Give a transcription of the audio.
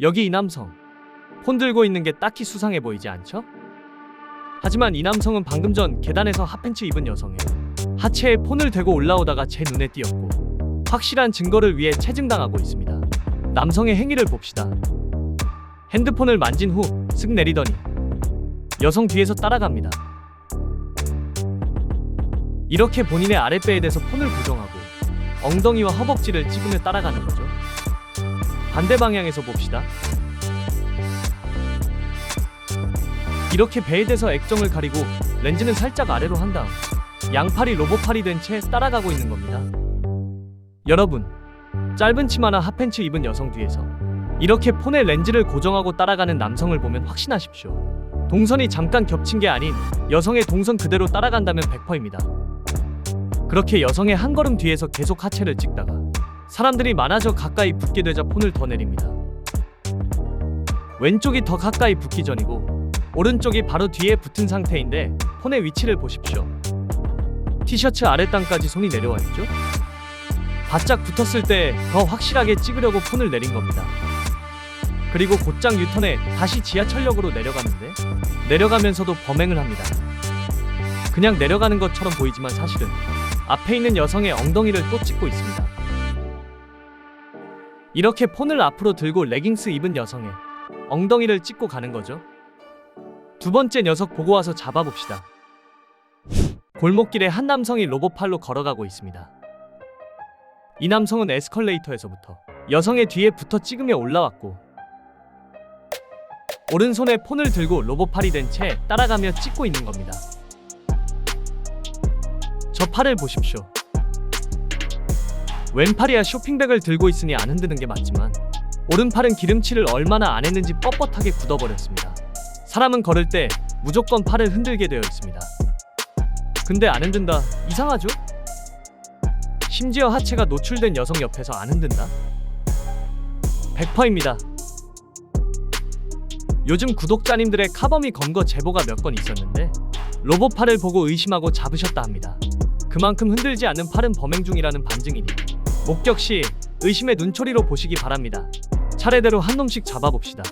여기 이 남성. 폰 들고 있는 게 딱히 수상해 보이지 않죠? 하지만 이 남성은 방금 전 계단에서 핫팬츠 입은 여성의 하체에 폰을 대고 올라오다가 제 눈에 띄었고 확실한 증거를 위해 체증당하고 있습니다. 남성의 행위를 봅시다. 핸드폰을 만진 후쓱 내리더니 여성 뒤에서 따라갑니다. 이렇게 본인의 아랫배에 대서 폰을 고정하고 엉덩이와 허벅지를 찍으며 따라가는 거죠. 반대 방향에서 봅시다. 이렇게 배에 대서 액정을 가리고 렌즈는 살짝 아래로 한 다음 양팔이 로봇팔이 된 채 따라가고 있는 겁니다. 여러분, 짧은 치마나 핫팬츠 입은 여성 뒤에서 이렇게 폰에 렌즈를 고정하고 따라가는 남성을 보면 확신하십시오. 동선이 잠깐 겹친 게 아닌 여성의 동선 그대로 따라간다면 100%입니다. 그렇게 여성의 한 걸음 뒤에서 계속 하체를 찍다가 사람들이 많아져 가까이 붙게 되자 폰을 더 내립니다. 왼쪽이 더 가까이 붙기 전이고 오른쪽이 바로 뒤에 붙은 상태인데 폰의 위치를 보십시오. 티셔츠 아랫단까지 손이 내려와 있죠? 바짝 붙었을 때 더 확실하게 찍으려고 폰을 내린 겁니다. 그리고 곧장 유턴해 다시 지하철역으로 내려가는데 내려가면서도 범행을 합니다. 그냥 내려가는 것처럼 보이지만 사실은 앞에 있는 여성의 엉덩이를 또 찍고 있습니다. 이렇게 폰을 앞으로 들고 레깅스 입은 여성의 엉덩이를 찍고 가는 거죠. 두 번째 녀석 보고 와서 잡아봅시다. 골목길에 한 남성이 로봇팔로 걸어가고 있습니다. 이 남성은 에스컬레이터에서부터 여성의 뒤에 붙어 찍으며 올라왔고 오른손에 폰을 들고 로봇팔이 된 채 따라가며 찍고 있는 겁니다. 저 팔을 보십시오. 왼팔이야 쇼핑백을 들고 있으니 안 흔드는 게 맞지만 오른팔은 기름칠을 얼마나 안 했는지 뻣뻣하게 굳어버렸습니다. 사람은 걸을 때 무조건 팔을 흔들게 되어 있습니다. 근데 안 흔든다? 이상하죠? 심지어 하체가 노출된 여성 옆에서 안 흔든다? 100%입니다. 요즘 구독자님들의 카범이 검거 제보가 몇 건 있었는데 로봇 팔을 보고 의심하고 잡으셨다 합니다. 그만큼 흔들지 않는 팔은 범행 중이라는 반증이니 목격 시 의심의 눈초리로 보시기 바랍니다. 차례대로 한 놈씩 잡아봅시다.